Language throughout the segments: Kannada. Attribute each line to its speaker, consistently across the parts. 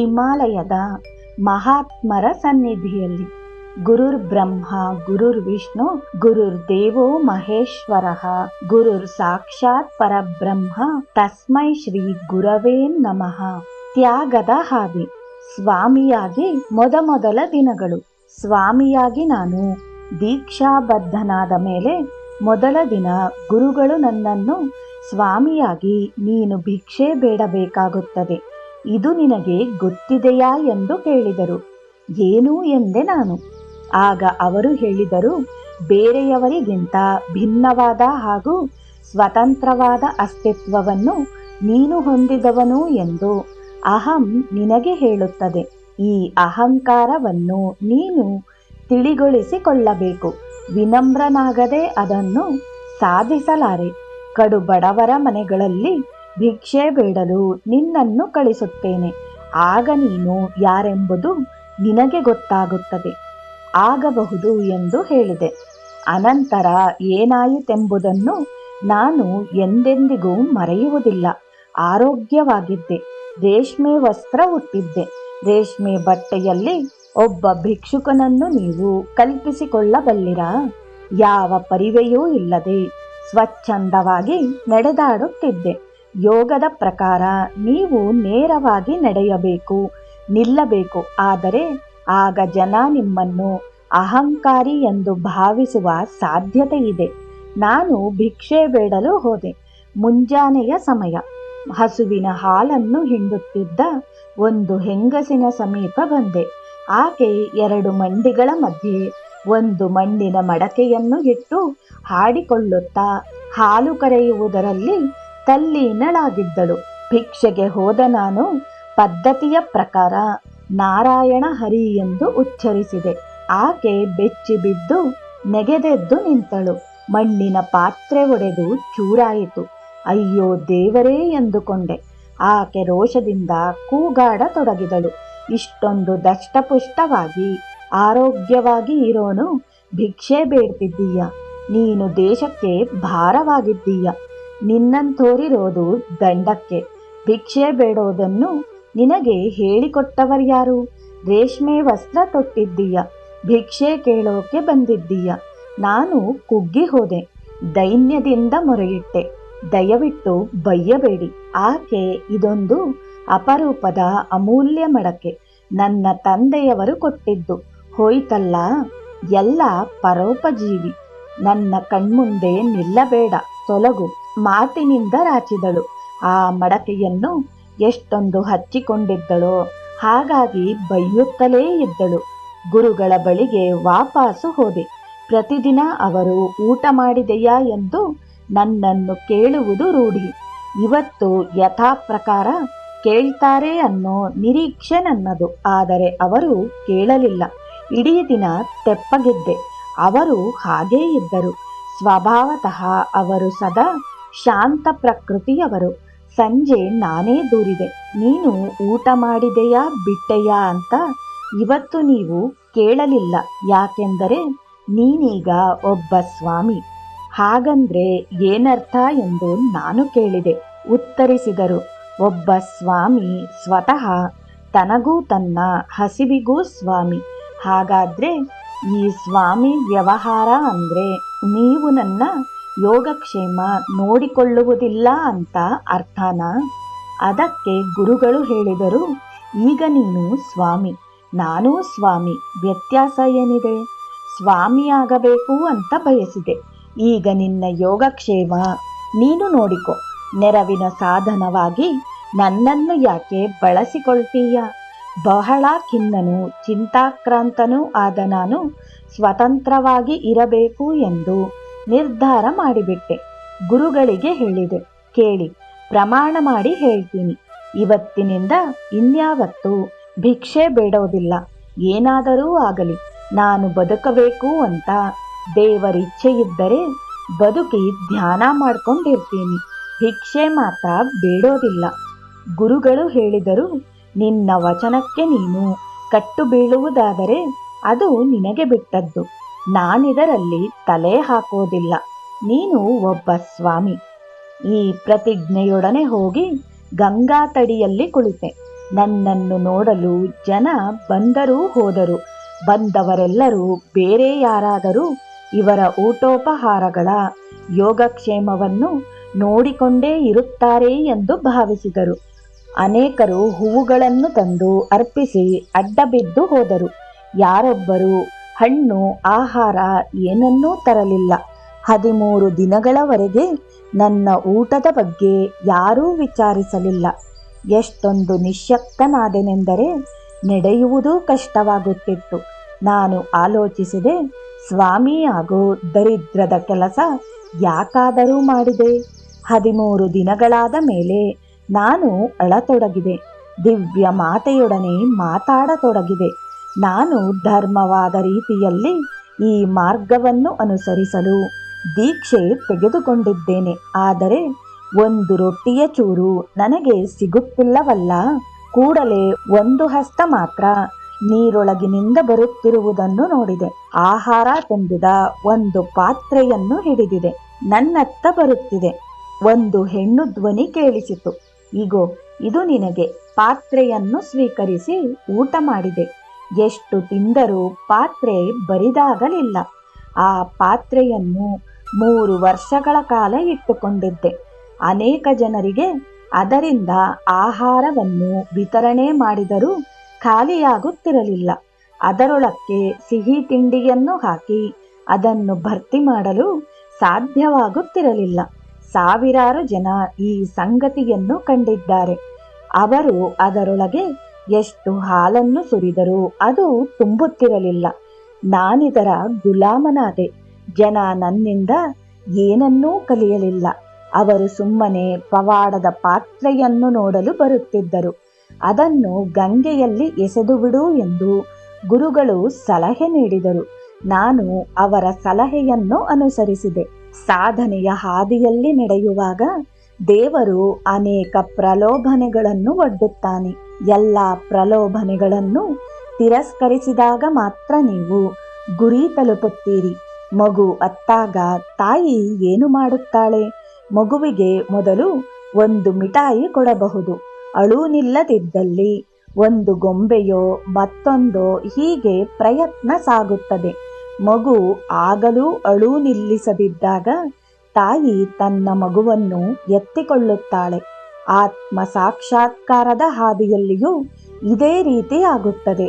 Speaker 1: ಹಿಮಾಲಯದ ಮಹಾತ್ಮರ ಸನ್ನಿಧಿಯಲ್ಲಿ. ಗುರುರ್ ಬ್ರಹ್ಮ, ಗುರುರ್ ವಿಷ್ಣು, ಗುರುರ್ ದೇವೋ ಮಹೇಶ್ವರ, ಗುರುರ್ ಸಾಕ್ಷಾತ್ ಪರಬ್ರಹ್ಮ, ತಸ್ಮೈ ಶ್ರೀ ಗುರವೇ ನಮಃ. ತ್ಯಾಗದ ಹಾದಿ. ಸ್ವಾಮಿಯಾಗಿ ಮೊದಮೊದಲ ದಿನಗಳು. ಸ್ವಾಮಿಯಾಗಿ ನಾನು ದೀಕ್ಷಾಬದ್ಧನಾದ ಮೇಲೆ ಮೊದಲ ದಿನ ಗುರುಗಳು ನನ್ನನ್ನು ಸ್ವಾಮಿಯಾಗಿ ನೀನು ಭಿಕ್ಷೆ ಬೇಡಬೇಕಾಗುತ್ತದೆ. ಇದು ನಿನಗೆ ಗೊತ್ತಿದೆಯಾ ಎಂದು ಕೇಳಿದರು. ಏನು ಎಂದೆ ನಾನು. ಆಗ ಅವರು ಹೇಳಿದರು, ಬೇರೆಯವರಿಗಿಂತ ಭಿನ್ನವಾದ ಹಾಗೂ ಸ್ವತಂತ್ರವಾದ ಅಸ್ತಿತ್ವವನ್ನು ನೀನು ಹೊಂದಿದವನು ಎಂದು ಅಹಂ ನಿನಗೆ ಹೇಳುತ್ತದೆ. ಈ ಅಹಂಕಾರವನ್ನು ನೀನು ತಿಳಿಗೊಳಿಸಿಕೊಳ್ಳಬೇಕು. ವಿನಮ್ರನಾಗದೆ ಅದನ್ನು ಸಾಧಿಸಲಾರೆ. ಕಡು ಬಡವರ ಮನೆಗಳಲ್ಲಿ ಭಿಕ್ಷೆ ಬೇಡಲು ನಿನ್ನನ್ನು ಕಳಿಸುತ್ತೇನೆ. ಆಗ ನೀನು ಯಾರೆಂಬುದು ನಿನಗೆ ಗೊತ್ತಾಗುತ್ತದೆ. ಆಗಬಹುದು ಎಂದು ಹೇಳಿದೆ. ಅನಂತರ ಏನಾಯಿತೆಂಬುದನ್ನು ನಾನು ಎಂದೆಂದಿಗೂ ಮರೆಯುವುದಿಲ್ಲ. ಆರೋಗ್ಯವಾಗಿದ್ದೆ. ರೇಷ್ಮೆ ವಸ್ತ್ರ ಹುಟ್ಟಿದ್ದೆ ರೇಷ್ಮೆ ಬಟ್ಟೆಯಲ್ಲಿ ಒಬ್ಬ ಭಿಕ್ಷುಕನನ್ನು ನೀವು ಕಲ್ಪಿಸಿಕೊಳ್ಳಬಲ್ಲಿರಾ? ಯಾವ ಪರಿವೆಯೂ ಇಲ್ಲದೆ ಸ್ವಚ್ಛಂದವಾಗಿ ನಡೆದಾಡುತ್ತಿದ್ದೆ. ಯೋಗದ ಪ್ರಕಾರ ನೀವು ನೇರವಾಗಿ ನಡೆಯಬೇಕು, ನಿಲ್ಲಬೇಕು. ಆದರೆ ಆಗ ಜನ ನಿಮ್ಮನ್ನು ಅಹಂಕಾರಿ ಎಂದು ಭಾವಿಸುವ ಸಾಧ್ಯತೆ ಇದೆ. ನಾನು ಭಿಕ್ಷೆ ಬೇಡಲು ಹೋದೆ. ಮುಂಜಾನೆಯ ಸಮಯ. ಹಸುವಿನ ಹಾಲನ್ನು ಹಿಂಡುತ್ತಿದ್ದ ಒಂದು ಹೆಂಗಸಿನ ಸಮೀಪ ಬಂದೆ. ಆಕೆ ಎರಡು ಮಂಡಿಗಳ ಮಧ್ಯೆ ಒಂದು ಮಣ್ಣಿನ ಮಡಕೆಯನ್ನು ಇಟ್ಟು ಹಾಡಿಕೊಳ್ಳುತ್ತಾ ಹಾಲು ಕರೆಯುವುದರಲ್ಲಿ ತಲ್ಲೀನಳಾಗಿದ್ದಳು ಭಿಕ್ಷೆಗೆ ಹೋದ ನಾನು ಪದ್ಧತಿಯ ಪ್ರಕಾರ ನಾರಾಯಣ ಹರಿ ಎಂದು ಉಚ್ಚರಿಸಿದೆ. ಆಕೆ ಬೆಚ್ಚಿ ಬಿದ್ದು ನೆಗೆದೆದ್ದು ನಿಂತಳು. ಮಣ್ಣಿನ ಪಾತ್ರೆ ಒಡೆದು ಚೂರಾಯಿತು. ಅಯ್ಯೋ ದೇವರೇ ಎಂದುಕೊಂಡೆ. ಆಕೆ ರೋಷದಿಂದ ಕೂಗಾಡತೊಡಗಿದಳು ಇಷ್ಟೊಂದು ದಷ್ಟಪುಷ್ಟವಾಗಿ ಆರೋಗ್ಯವಾಗಿ ಇರೋನು ಭಿಕ್ಷೆ ಬೇಡ್ತಿದ್ದೀಯ. ನೀನು ದೇಶಕ್ಕೆ ಭಾರವಾಗಿದ್ದೀಯ. ನಿನ್ನಂತೋರಿರೋದು ದಂಡಕ್ಕೆ. ಭಿಕ್ಷೆ ಬೇಡೋದನ್ನು ನಿನಗೆ ಹೇಳಿಕೊಟ್ಟವರ್ಯಾರು ರೇಷ್ಮೆ ವಸ್ತ್ರ ತೊಟ್ಟಿದ್ದೀಯ, ಭಿಕ್ಷೆ ಕೇಳೋಕೆ ಬಂದಿದ್ದೀಯ. ನಾನು ಕುಗ್ಗಿ ಹೋದೆ, ದೈನ್ಯದಿಂದ ಮೊರೆಯಿಟ್ಟೆ. ದಯವಿಟ್ಟು ಬಯ್ಯಬೇಡಿ ಆಕೆ ಇದೊಂದು ಅಪರೂಪದ ಅಮೂಲ್ಯ ಮಡಕೆ. ನನ್ನ ತಂದೆಯವರು ಕೊಟ್ಟಿದ್ದು ಹೋಯ್ತಲ್ಲ, ಎಲ್ಲ ಪರೋಪಜೀವಿ. ನನ್ನ ಕಣ್ಮುಂದೆ ನಿಲ್ಲಬೇಡ, ತೊಲಗು. ಮಾತಿನಿಂದ ರಾಚಿದಳು. ಆ ಮಡಕೆಯನ್ನು ಎಷ್ಟೊಂದು ಹಚ್ಚಿಕೊಂಡಿದ್ದಳೋ. ಹಾಗಾಗಿ ಬೈಯುತ್ತಲೇ ಇದ್ದಳು. ಗುರುಗಳ ಬಳಿಗೆ ವಾಪಾಸು ಹೋದೆ. ಪ್ರತಿದಿನ ಅವರು ಊಟ ಮಾಡಿದೆಯಾ ಎಂದು ನನ್ನನ್ನು ಕೇಳುವುದು ರೂಢಿ. ಇವತ್ತು ಯಥಾಪ್ರಕಾರ ಕೇಳ್ತಾರೆ ಅನ್ನೋ ನಿರೀಕ್ಷೆ ನನ್ನದು. ಆದರೆ ಅವರು ಕೇಳಲಿಲ್ಲ. ಇಡೀ ದಿನ ತೆಪ್ಪಗಿದ್ದೆ. ಅವರು ಹಾಗೇ ಇದ್ದರು. ಸ್ವಭಾವತಃ ಅವರು ಸದಾ ಶಾಂತ ಪ್ರಕೃತಿಯವರು. ಸಂಜೆ ನಾನೇ ದೂರಿದೆ. ನೀನು ಊಟ ಮಾಡಿದೆಯಾ, ಬಿಟ್ಟೆಯಾ ಅಂತ ಇವತ್ತು ನೀವು ಕೇಳಲಿಲ್ಲ. ಯಾಕೆಂದರೆ ನೀನೀಗ ಒಬ್ಬ ಸ್ವಾಮಿ. ಹಾಗಂದ್ರೆ ಏನರ್ಥ ಎಂದು ನಾನು ಕೇಳಿದೆ. ಉತ್ತರಿಸಿದರು, ಒಬ್ಬ ಸ್ವಾಮಿ ಸ್ವತಃ ತನಗೂ ತನ್ನ ಹಸಿವಿಗೂ ಸ್ವಾಮಿ. ಹಾಗಾದ್ರೆ ಈ ಸ್ವಾಮಿ ವ್ಯವಹಾರ ಅಂದ್ರೆ ನೀವು ನನ್ನ ಯೋಗಕ್ಷೇಮ ನೋಡಿಕೊಳ್ಳುವುದಿಲ್ಲ ಅಂತ ಅರ್ಥನಾ? ಅದಕ್ಕೆ ಗುರುಗಳು ಹೇಳಿದರು, ಈಗ ನೀನು ಸ್ವಾಮಿ, ನಾನೂ ಸ್ವಾಮಿ, ವ್ಯತ್ಯಾಸ ಏನಿದೆ? ಸ್ವಾಮಿಯಾಗಬೇಕು ಅಂತ ಬಯಸಿದೆ. ಈಗ ನಿನ್ನ ಯೋಗಕ್ಷೇಮ ನೀನು ನೋಡಿಕೊ. ನೆರವಿನ ಸಾಧನವಾಗಿ ನನ್ನನ್ನು ಯಾಕೆ ಬಳಸಿಕೊಳ್ತೀಯ? ಬಹಳ ಖಿನ್ನನು ಚಿಂತಾಕ್ರಾಂತನೂ ಆದ ನಾನು ಸ್ವತಂತ್ರವಾಗಿ ಇರಬೇಕು ಎಂದು. ನಿರ್ಧಾರ ಮಾಡಿಬಿಟ್ಟೆ. ಗುರುಗಳಿಗೆ ಹೇಳಿದೆ, ಕೇಳಿ, ಪ್ರಮಾಣ ಮಾಡಿ ಹೇಳ್ತೀನಿ. ಇವತ್ತಿನಿಂದ ಇನ್ಯಾವತ್ತೂ ಭಿಕ್ಷೆ ಬೇಡೋದಿಲ್ಲ. ಏನಾದರೂ ಆಗಲಿ, ನಾನು ಬದುಕಬೇಕು ಅಂತ ದೇವರಿಚ್ಛೆ ಇದ್ದರೆ ಬದುಕಿ ಧ್ಯಾನ ಮಾಡ್ಕೊಂಡಿರ್ತೀನಿ. ಭಿಕ್ಷೆ ಮಾತ್ರ ಬೇಡೋದಿಲ್ಲ. ಗುರುಗಳು ಹೇಳಿದರು, ನಿನ್ನ ವಚನಕ್ಕೆ ನೀನು ಕಟ್ಟು ಬೀಳುವುದಾದರೆ ಅದು ನಿನಗೆ ಬಿಟ್ಟದ್ದು. ನಾನಿದರಲ್ಲಿ ತಲೆ ಹಾಕೋದಿಲ್ಲ. ನೀನು ಒಬ್ಬ ಸ್ವಾಮಿ. ಈ ಪ್ರತಿಜ್ಞೆಯೊಡನೆ ಹೋಗಿ ಗಂಗಾ ತಡಿಯಲ್ಲಿ ಕುಳಿತೆ. ನನ್ನನ್ನು ನೋಡಲು ಜನ ಬಂದರೂ ಹೋದರು. ಬಂದವರೆಲ್ಲರೂ ಬೇರೆ ಯಾರಾದರೂ ಇವರ ಊಟೋಪಹಾರಗಳ ಯೋಗಕ್ಷೇಮವನ್ನು ನೋಡಿಕೊಂಡೇ ಇರುತ್ತಾರೆ ಎಂದು ಭಾವಿಸಿದರು. ಅನೇಕರು ಹೂವುಗಳನ್ನು ತಂದು ಅರ್ಪಿಸಿ ಅಡ್ಡಬಿದ್ದು ಹೋದರು. ಯಾರೊಬ್ಬರು ಹಣ್ಣು, ಆಹಾರ ಏನನ್ನೂ ತರಲಿಲ್ಲ. ಹದಿಮೂರು ದಿನಗಳವರೆಗೆ ನನ್ನ ಊಟದ ಬಗ್ಗೆ ಯಾರೂ ವಿಚಾರಿಸಲಿಲ್ಲ. ಎಷ್ಟೊಂದು ನಿಶ್ಯಕ್ತನಾದೆನೆಂದರೆ ನಡೆಯುವುದೂ ಕಷ್ಟವಾಗುತ್ತಿತ್ತು. ನಾನು ಆಲೋಚಿಸಿದೆ, ಸ್ವಾಮಿ ಹಾಗೂ ದರಿದ್ರದ ಕೆಲಸ ಯಾಕಾದರೂ ಮಾಡಿದೆ? ಹದಿಮೂರು ದಿನಗಳಾದ ಮೇಲೆ ನಾನು ಅಳತೊಡಗಿದೆ. ದಿವ್ಯ ಮಾತೆಯೊಡನೆ ಮಾತಾಡತೊಡಗಿದೆ. ನಾನು ಧರ್ಮವಾದ ರೀತಿಯಲ್ಲಿ ಈ ಮಾರ್ಗವನ್ನು ಅನುಸರಿಸಲು ದೀಕ್ಷೆ ತೆಗೆದುಕೊಂಡಿದ್ದೇನೆ. ಆದರೆ ಒಂದು ರೊಟ್ಟಿಯ ಚೂರು ನನಗೆ ಸಿಗುತ್ತಿಲ್ಲವಲ್ಲ. ಕೂಡಲೇ ಒಂದು ಹಸ್ತ ಮಾತ್ರ ನೀರೊಳಗಿನಿಂದ ಬರುತ್ತಿರುವುದನ್ನು ನೋಡಿದೆ. ಆಹಾರ ತುಂಬಿದ ಒಂದು ಪಾತ್ರೆಯನ್ನು ಹಿಡಿದಿದೆ. ನನ್ನತ್ತ ಬರುತ್ತಿದೆ. ಒಂದು ಹೆಣ್ಣು ಧ್ವನಿ ಕೇಳಿಸಿತು. ಇಗೋ, ಇದು ನಿನಗೆ ಪಾತ್ರೆಯನ್ನು ಸ್ವೀಕರಿಸಿ ಊಟ ಮಾಡಿದೆ. ಎಷ್ಟು ತಿಂದರೂ ಪಾತ್ರೆ ಬರಿದಾಗಲಿಲ್ಲ. ಆ ಪಾತ್ರೆಯನ್ನು ಮೂರು ವರ್ಷಗಳ ಕಾಲ ಇಟ್ಟುಕೊಂಡಿದ್ದೆ. ಅನೇಕ ಜನರಿಗೆ ಅದರಿಂದ ಆಹಾರವನ್ನು ವಿತರಣೆ ಮಾಡಿದರೂ ಖಾಲಿಯಾಗುತ್ತಿರಲಿಲ್ಲ. ಅದರೊಳಕ್ಕೆ ಸಿಹಿ ತಿಂಡಿಯನ್ನು ಹಾಕಿ ಅದನ್ನು ಭರ್ತಿ ಮಾಡಲು ಸಾಧ್ಯವಾಗುತ್ತಿರಲಿಲ್ಲ. ಸಾವಿರಾರು ಜನ ಈ ಸಂಗತಿಯನ್ನು ಕಂಡಿದ್ದಾರೆ. ಅವರು ಅದರೊಳಗೆ ಎಷ್ಟು ಹಾಲನ್ನು ಸುರಿದರೂ ಅದು ತುಂಬುತ್ತಿರಲಿಲ್ಲ. ನಾನಿದರ ಗುಲಾಮನಾದೆ. ಜನ ನನ್ನಿಂದ ಏನನ್ನೂ ಕಲಿಯಲಿಲ್ಲ. ಅವರು ಸುಮ್ಮನೆ ಪವಾಡದ ಪಾತ್ರೆಯನ್ನು ನೋಡಲು ಬರುತ್ತಿದ್ದರು. ಅದನ್ನು ಗಂಗೆಯಲ್ಲಿ ಎಸೆದು ಬಿಡು ಎಂದು ಗುರುಗಳು ಸಲಹೆ ನೀಡಿದರು. ನಾನು ಅವರ ಸಲಹೆಯನ್ನು ಅನುಸರಿಸಿದೆ. ಸಾಧನೆಯ ಹಾದಿಯಲ್ಲಿ ನಡೆಯುವಾಗ ದೇವರು ಅನೇಕ ಪ್ರಲೋಭನೆಗಳನ್ನು ಒಡ್ಡುತ್ತಾನೆ. ಎಲ್ಲ ಪ್ರಲೋಭನೆಗಳನ್ನು ತಿರಸ್ಕರಿಸಿದಾಗ ಮಾತ್ರ ನೀವು ಗುರಿ ತಲುಪುತ್ತೀರಿ. ಮಗು ಅತ್ತಾಗ ತಾಯಿ ಏನು ಮಾಡುತ್ತಾಳೆ? ಮಗುವಿಗೆ ಮೊದಲು ಒಂದು ಮಿಠಾಯಿ ಕೊಡಬಹುದು. ಅಳು ನಿಲ್ಲದಿದ್ದಲ್ಲಿ ಒಂದು ಗೊಂಬೆಯೋ ಮತ್ತೊಂದೋ ಹೀಗೆ ಪ್ರಯತ್ನ ಸಾಗುತ್ತದೆ. ಮಗು ಆಗಲೂ ಅಳು ನಿಲ್ಲಿಸದಿದ್ದಾಗ ತಾಯಿ ತನ್ನ ಮಗುವನ್ನು ಎತ್ತಿಕೊಳ್ಳುತ್ತಾಳೆ. ಆತ್ಮ ಸಾಕ್ಷಾತ್ಕಾರದ ಹಾದಿಯಲ್ಲಿಯೂ ಇದೇ ರೀತಿ ಆಗುತ್ತದೆ.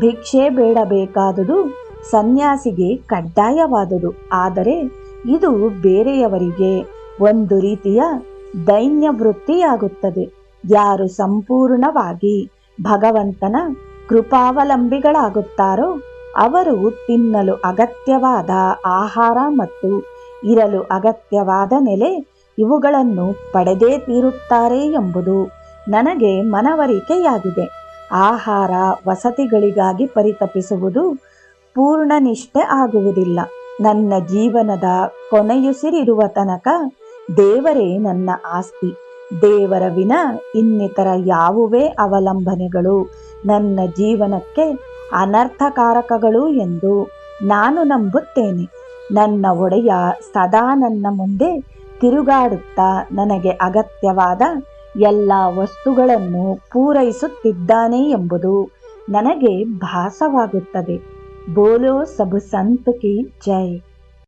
Speaker 1: ಭಿಕ್ಷೆ ಬೇಡಬೇಕಾದುದು ಸನ್ಯಾಸಿಗೆ ಕಡ್ಡಾಯವಾದುದು. ಆದರೆ ಇದು ಬೇರೆಯವರಿಗೆ ಒಂದು ರೀತಿಯ ದೈನ್ಯ ವೃತ್ತಿಯಾಗುತ್ತದೆ ಯಾರು ಸಂಪೂರ್ಣವಾಗಿ ಭಗವಂತನ ಕೃಪಾವಲಂಬಿಗಳಾಗುತ್ತಾರೋ ಅವರು ತಿನ್ನಲು ಅಗತ್ಯವಾದ ಆಹಾರ ಮತ್ತು ಇರಲು ಅಗತ್ಯವಾದ ನೆಲೆ ಇವುಗಳನ್ನು ಪಡೆದೇ ತೀರುತ್ತಾರೆ ಎಂಬುದು ನನಗೆ ಮನವರಿಕೆಯಾಗಿದೆ. ಆಹಾರ ವಸತಿಗಳಿಗಾಗಿ ಪರಿತಪಿಸುವುದು ಪೂರ್ಣನಿಷ್ಠೆ ಆಗುವುದಿಲ್ಲ. ನನ್ನ ಜೀವನದ ಕೊನೆಯುಸಿರಿರುವ ತನಕ ದೇವರೇ ನನ್ನ ಆಸ್ತಿ. ದೇವರ ವಿನ ಇನ್ನಿತರ ಯಾವುವೇ ಅವಲಂಬನೆಗಳು ನನ್ನ ಜೀವನಕ್ಕೆ ಅನರ್ಥಕಾರಕಗಳು ಎಂದು ನಾನು ನಂಬುತ್ತೇನೆ. ನನ್ನ ಒಡೆಯ ಸದಾ ನನ್ನ ಮುಂದೆ ತಿರುಗಾಡುತ್ತಾ ನನಗೆ ಅಗತ್ಯವಾದ ಎಲ್ಲ ವಸ್ತುಗಳನ್ನು ಪೂರೈಸುತ್ತಿದ್ದಾನೆ ಎಂಬುದು ನನಗೆ ಭಾಸವಾಗುತ್ತದೆ. ಬೋಲೋ ಸಬ್ ಸಂತ್ ಕಿ ಜೈ.